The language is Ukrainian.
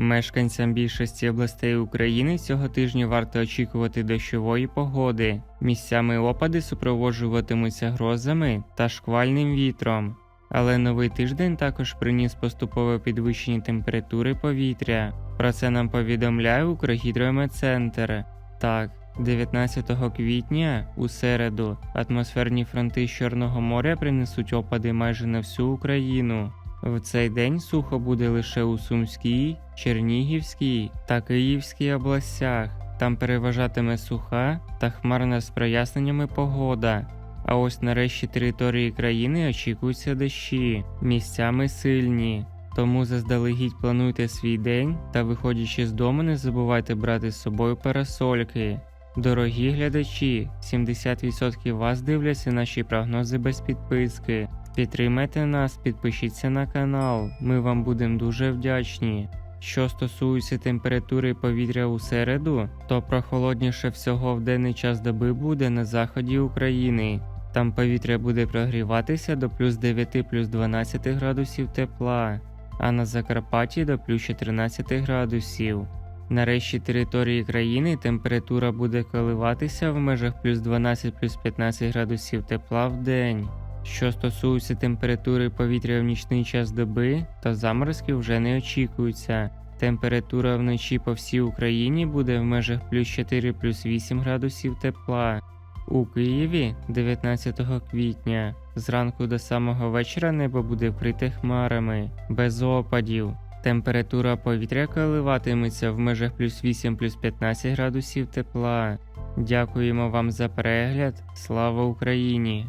Мешканцям більшості областей України цього тижня варто очікувати дощової погоди. Місцями опади супроводжуватимуться грозами та шквальним вітром. Але новий тиждень також приніс поступове підвищення температури повітря. Про це нам повідомляє Укргідрометцентр. Так, 19 квітня у середу атмосферні фронти з Чорного моря принесуть опади майже на всю Україну. В цей день сухо буде лише у Сумській, Чернігівській та Київській областях. Там переважатиме суха та хмарна з проясненнями погода. А ось на решті території країни очікуються дощі, місцями сильні. Тому заздалегідь плануйте свій день та, виходячи з дому, не забувайте брати з собою парасольки. Дорогі глядачі, 70% вас дивляться наші прогнози без підписки. Підтримайте нас, підпишіться на канал, ми вам будемо дуже вдячні. Що стосується температури повітря у середу, то прохолодніше всього в денний час доби буде на заході України. Там повітря буде прогріватися до плюс 9 плюс 12 градусів тепла, а на Закарпатті до плюс 14 градусів. На решті території країни температура буде коливатися в межах плюс 12 плюс 15 градусів тепла в день. Що стосується температури повітря в нічний час доби, то заморозки вже не очікуються. Температура вночі по всій Україні буде в межах плюс 4 плюс 8 градусів тепла. У Києві 19 квітня зранку до самого вечора небо буде вкрите хмарами, без опадів. Температура повітря коливатиметься в межах плюс 8 плюс 15 градусів тепла. Дякуємо вам за перегляд. Слава Україні!